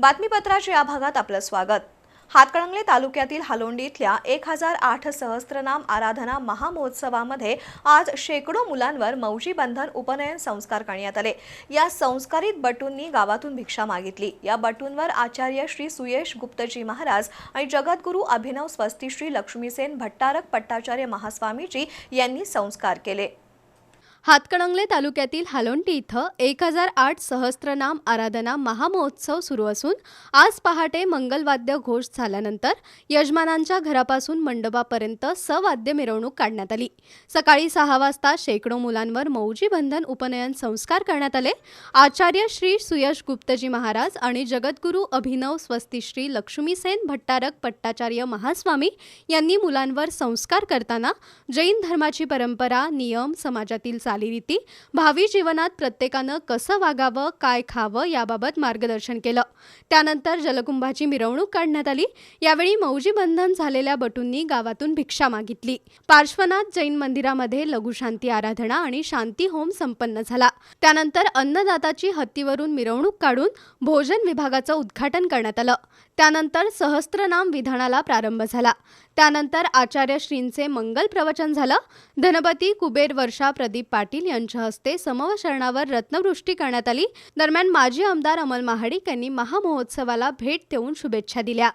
बातमीपत्राच्या या भागात आपलं स्वागत. हातकणंगले तालुक्यातील हालोंडी इथल्या एक हजार आठ सहस्त्रनाम आराधना महामहोत्सवामध्ये आज शेकडो मुलांवर मौजी बंधन उपनयन संस्कार करण्यात आले. या संस्कारित बटूंनी गावातून भिक्षा मागितली. या बटूंवर आचार्य श्री सुयेश गुप्तजी महाराज आणि जगद्गुरू अभिनव स्वस्ती श्री लक्ष्मीसेन भट्टारक पट्टाचार्य महास्वामीजी यांनी संस्कार केले. हातकणंगले तालुक्यातील हालोंटी इथं एक हजार आठ सहस्त्रनाम आराधना महामहोत्सव सुरू असून आज पहाटे मंगलवाद्य घोष झाल्यानंतर यजमानांच्या घरापासून मंडपापर्यंत सवाद्य मिरवणूक काढण्यात आली. सकाळी सहा वाजता शेकडो मुलांवर मौजी बंधन उपनयन संस्कार करण्यात आले. आचार्य श्री सुयश गुप्तजी महाराज आणि जगद्गुरू अभिनव स्वस्तिश्री लक्ष्मीसेन भट्टारक पट्टाचार्य महास्वामी यांनी मुलांवर संस्कार करताना जैन धर्माची परंपरा नियम समाजातील चालीरीती भावी जीवनात प्रत्येकानं कसं वागावं काय खावं याबाबत मार्गदर्शन केलं. त्यानंतर जलकुंभाची मिरवणूक काढण्यात आली. यावेळी मौजी बंधन झालेल्या बटूंनी गावातून भिक्षा मागितली. पार्श्वनाथ जैन मंदिरामध्ये लघुशांती आराधना आणि शांती होम संपन्न झाला. त्यानंतर अन्नदाताची हत्तीवरून मिरवणूक काढून भोजन विभागाचं उद्घाटन करण्यात आलं. त्यानंतर सहस्त्रनाम विधानाला प्रारंभ झाला. त्यानंतर आचार्य श्रींचे मंगल प्रवचन झालं. धनपती कुबेर वर्षा प्रदीप पाटील यांच्या हस्ते समवशरणावर रत्नवृष्टी करण्यात आली. दरम्यान माजी आमदार अमल महाडिक यांनी महामहोत्सवाला भेट देऊन शुभेच्छा दिल्या.